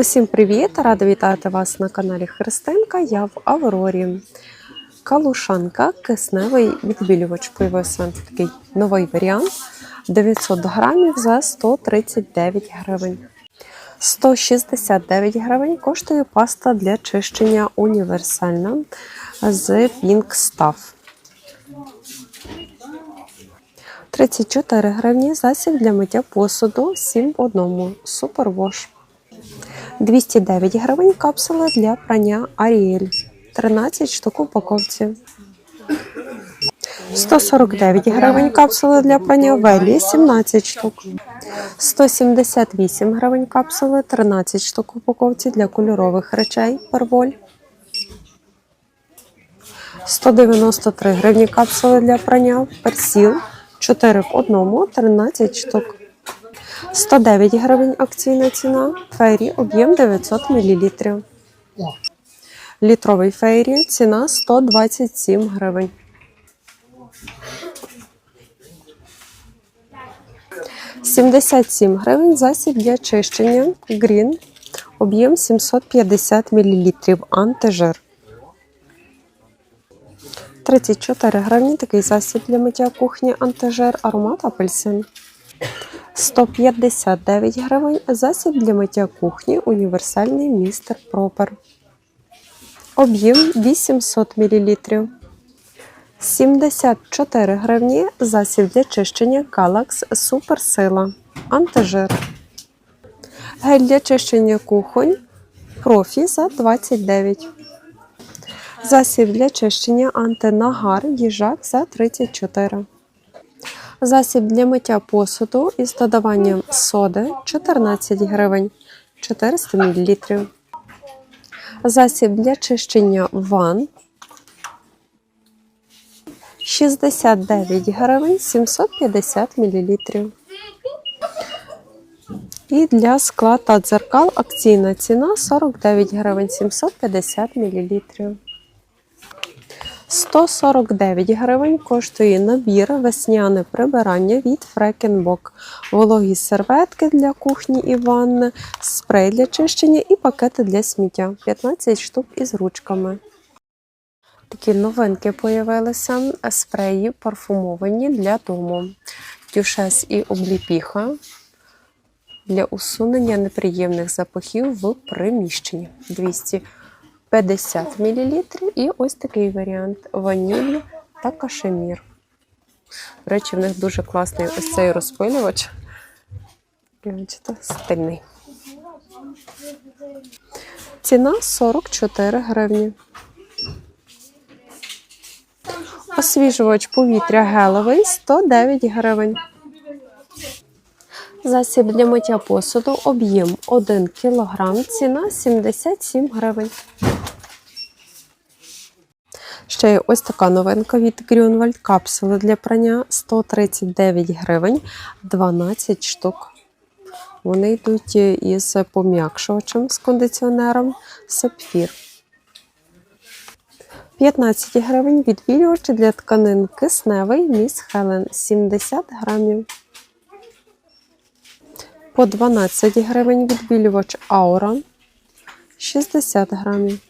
Усім привіт! Рада вітати вас на каналі Христинка. Я в Аврорі. Калушанка, кисневий відбілювач. Появився такий новий варіант. 900 грамів за 139 гривень. 169 гривень коштує паста для чищення універсальна з Pink Stuff. 34 гривні засіб для миття посуду 7 в одному. Супервош. 209 гривень капсули для прання Аріель. 13 штук упаковці. 149 гривень капсули для прання Велі 17 штук. 178 гривень капсули 13 штук упаковці для кольорових речей Перволь. 193 гривні капсули для прання Персіл 4 в одному 13 штук. 109 гривень акційна ціна. Фейрі об'єм 900 мл. Літровий фейрі ціна 127 гривень. «77 гривень засіб для чищення Green. Об'єм 750 мл. Антижир. 34 гривні такий засіб для миття кухні антижир аромат апельсин. 159 гривень засіб для миття кухні універсальний містер Пропер. Об'єм 800 мл. 74 гривні засіб для чищення Galax Суперсила. Антижир. Гель для чищення кухонь профі за 29. Засіб для чищення антинагар їжак за 34. Засіб для миття посуду із додаванням соди 14 гривень 400 мл. Засіб для чищення ванн 69 гривень 750 мл. І для скла та дзеркал акційна ціна 49 гривень 750 мл. 149 гривень коштує набір весняне прибирання від Фрекенбок. Вологі серветки для кухні і ванни, спрей для чищення і пакети для сміття. 15 штук із ручками. Такі новинки появилися. Спреї парфумовані для дому. Дюшес і обліпіха для усунення неприємних запахів в приміщенні. 200 50 мл і ось такий варіант ваніль та кашемір. До речі, в них дуже класний ось цей розпилювач. Стильний. Ціна 44 гривні. Освіжувач повітря геловий 109 гривень. Засіб для миття посуду об'єм 1 кг, ціна 77 гривень. Ще є ось така новинка від Grünwald капсули для прання 139 гривень 12 штук. Вони йдуть із пом'якшувачем з кондиціонером сапфір. 15 гривень відбілювач для тканин кисневий міс Хелен 70 грамів. По 12 гривень відбілювач Аура 60 грамів.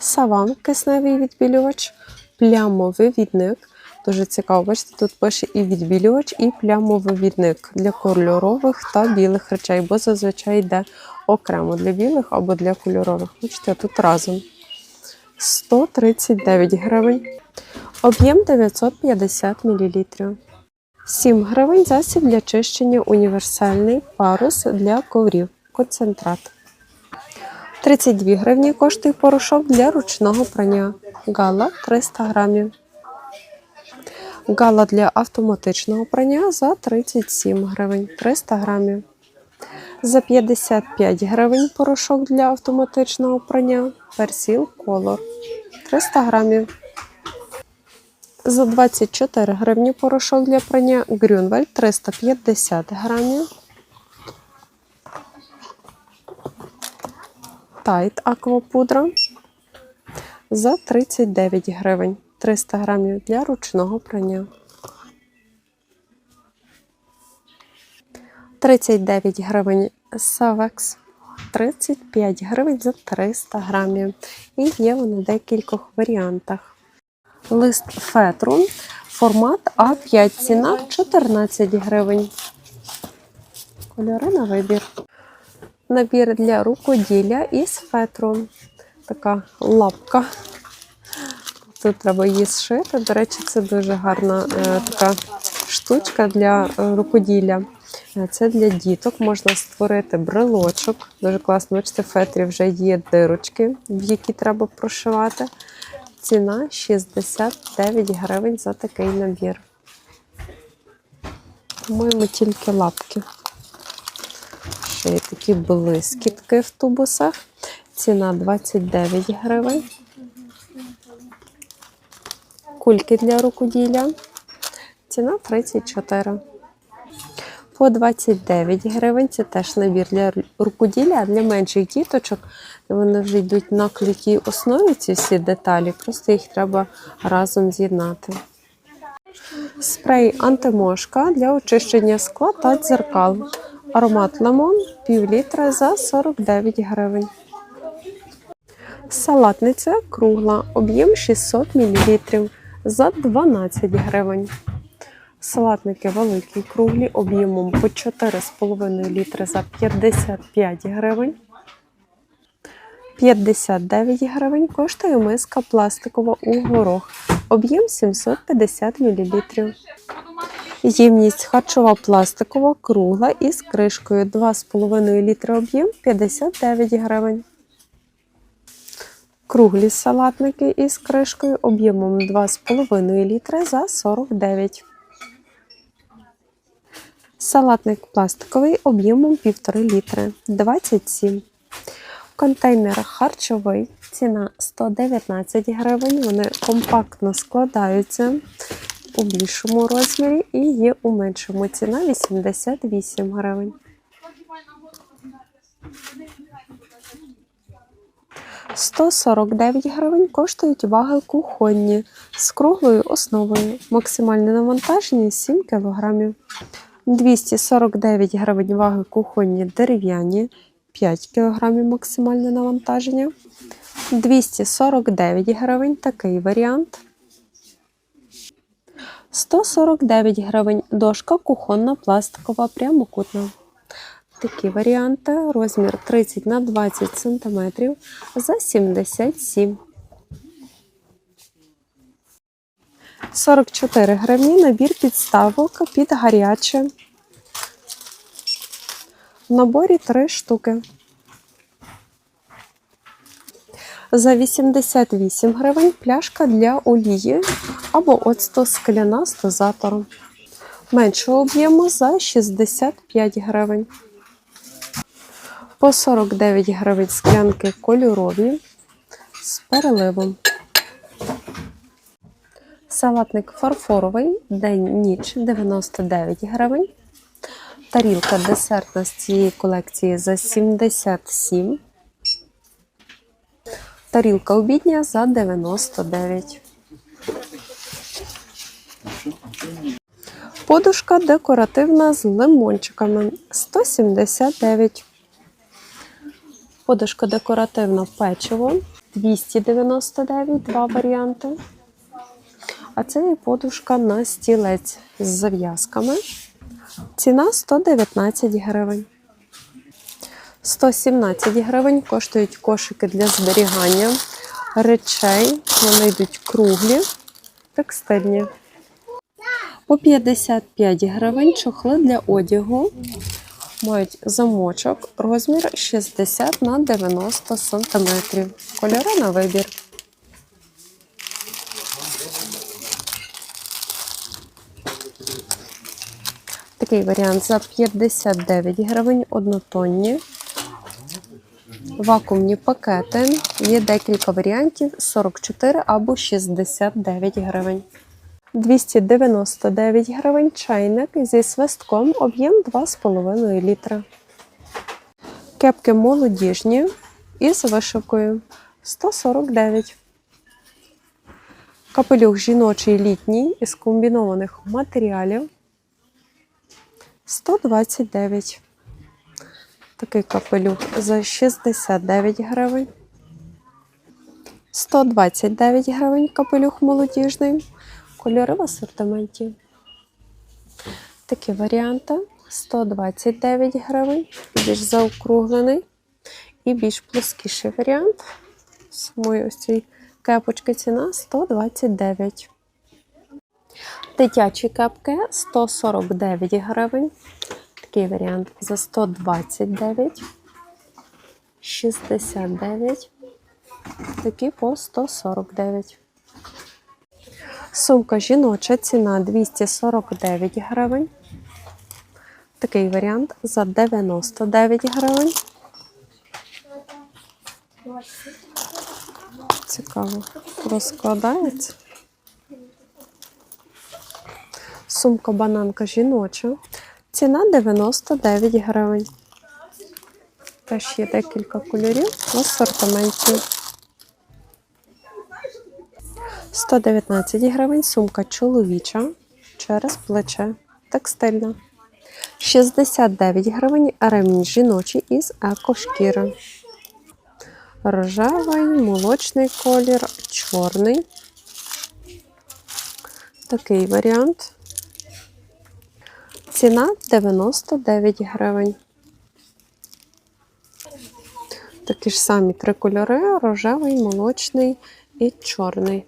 Саван кисневий відбілювач, плямовий відник. Дуже цікаво, бачите, тут пише і відбілювач, і плямовий відник для кольорових та білих речей, бо зазвичай йде окремо для білих або для кольорових. Бачите, тут разом 139 гривень. Об'єм 950 мл. 7 гривень засіб для чищення універсальний парус для коврів. Концентрат. 32 гривні коштує порошок для ручного прання. Гала 300 грамів. Гала для автоматичного прання за 37 гривень 300 грамів. За 55 гривень порошок для автоматичного прання. Персіл колор 300 грамів. За 24 гривні порошок для прання Грюнвель 350 грамів. Тайт аквапудра за 39 гривень 300 грамів для ручного прання. 39 гривень Савекс 35 гривень за 300 грамів. І є вони в декількох варіантах. Лист фетру, формат А5, ціна 14 гривень. Кольори на вибір. Набір для рукоділля із фетру. Така лапка. Тут треба її зшити. До речі, це дуже гарна е, така штучка для е, рукоділля. Е, Це для діток. Можна створити брелочок. Дуже класно. Бачите, в фетрі вже є дирочки, в які треба прошивати. Ціна 69 гривень за такий набір. По-моєму, тільки лапки. Ще є такі блискітки в тубусах. Ціна 29 гривень. Кульки для рукоділля. Ціна 34. По 29 гривень. Це теж набір для рукоділля, а для менших діточок. Вони вже йдуть на клітій основі, ці всі деталі. Просто їх треба разом з'єднати. Спрей антимошка для очищення скла та дзеркал. Аромат лимон пів літра за 49 гривень. Салатниця кругла, об'єм 600 мл за 12 гривень. Салатники великі круглі, об'ємом по 4,5 літри за 55 гривень. 59 гривень коштує миска пластикова у горох. Об'єм 750 мл. Ємність харчова пластикова кругла із кришкою 2,5 літри об'єм 59 гривень. Круглі салатники із кришкою об'ємом 2,5 літри за 49. Салатник пластиковий об'ємом 1,5 літри 27. Контейнер харчовий. Ціна 119 гривень. Вони компактно складаються у більшому розмірі і є у меншому. Ціна 88 гривень. Сто сорок дев'ять гривень коштують ваги кухонні з круглою основою. Максимальне навантаження 7 кг. 249 гривень ваги кухонні дерев'яні, 5 кг максимальне навантаження. 249 гривень такий варіант. 149 гривень дошка кухонна пластикова прямокутна. Такі варіанти. Розмір 30 на 20 см за 77. 44 гривні набір підставок під гаряче. В наборі 3 штуки. За 88 гривень пляшка для олії або оцту скляна з дозатором. Меншого об'єму за 65 гривень. По 49 гривень склянки кольорові з переливом. Салатник фарфоровий, день-ніч 99 гривень. Тарілка десертна з цієї колекції за 77. Тарілка обідня за 99. Подушка декоративна з лимончиками 179. Подушка декоративна печиво 299, два варіанти. А це є подушка на стілець з зав'язками. Ціна 119 гривень. 117 гривень коштують кошики для зберігання речей. Вони йдуть круглі, текстильні. По 55 гривень чохли для одягу. Мають замочок, розмір 60 на 90 см. Кольори на вибір. Такий варіант за 59 гривень однотонні. Вакуумні пакети. Є декілька варіантів 44 або 69 гривень. 299 гривень чайник зі свистком об'єм 2,5 літра. Кепки молодіжні із вишивкою 149. Капелюх жіночий літній із комбінованих матеріалів 129. Такий капелюх за 69 гривень. 129 гривень капелюх молодіжний. Кольори в асортименті. Такі варіанти 129 гривень, більш заокруглений і більш плоскіший варіант. Самої ось цієї кепочки ціна 129. Дитячі кепки 149 гривень. Такий варіант за 129, 69, такі по 149. Сумка жіноча, ціна 249 гривень. Такий варіант за 99 гривень. Цікаво, розкладається. Сумка бананка жіноча. Ціна 99 гривень. Теж є декілька кольорів в асортименті. 119 гривень сумка чоловіча через плече. Текстильна. 69 гривень ремінь жіночий із екошкіри. Рожевий, молочний колір, чорний. Такий варіант. Ціна 99 гривень. Такі ж самі три кольори: рожевий, молочний і чорний.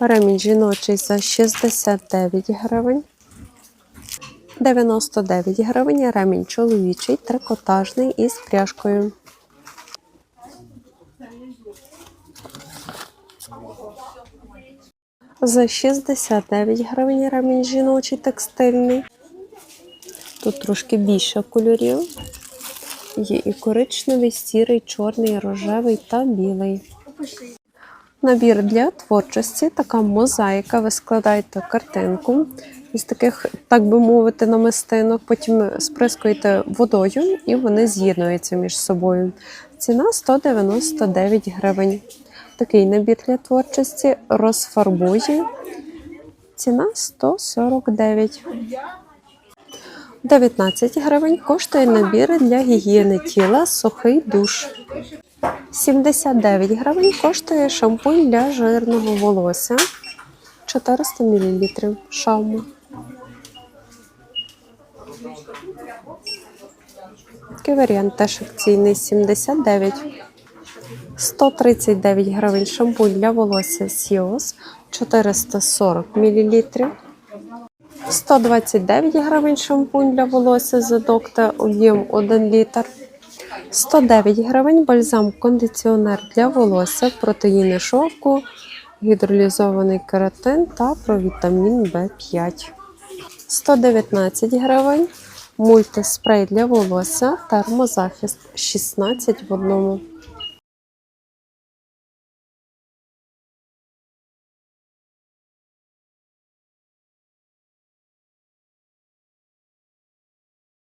Ремінь жіночий за 69 гривень. 99 гривень ремінь чоловічий, трикотажний із пряжкою. За 69 гривень ремінь жіночий текстильний. Тут трошки більше кольорів. Є і коричневий, сірий, чорний, рожевий та білий. Набір для творчості, така мозаїка. Ви складаєте картинку із таких, так би мовити, намистинок, потім сприскуєте водою і вони з'єднуються між собою. Ціна 199 гривень. Такий набір для творчості розфарбує. Ціна 149. 19 гривень коштує набір для гігієни тіла сухий душ. 79 гривень коштує шампунь для жирного волосся 400 мл шауму. Такий варіант теж акційний 79. 139 гривень шампунь для волосся Сіос 440 мл. 129 гривень шампунь для волосся Задокта об'єм 1 літр. 109 гривень бальзам кондиціонер для волосся, протеїни шовку, гідролізований кератин та провітамін В5. 119 гривень мультиспрей для волосся, термозахист 16 в одному.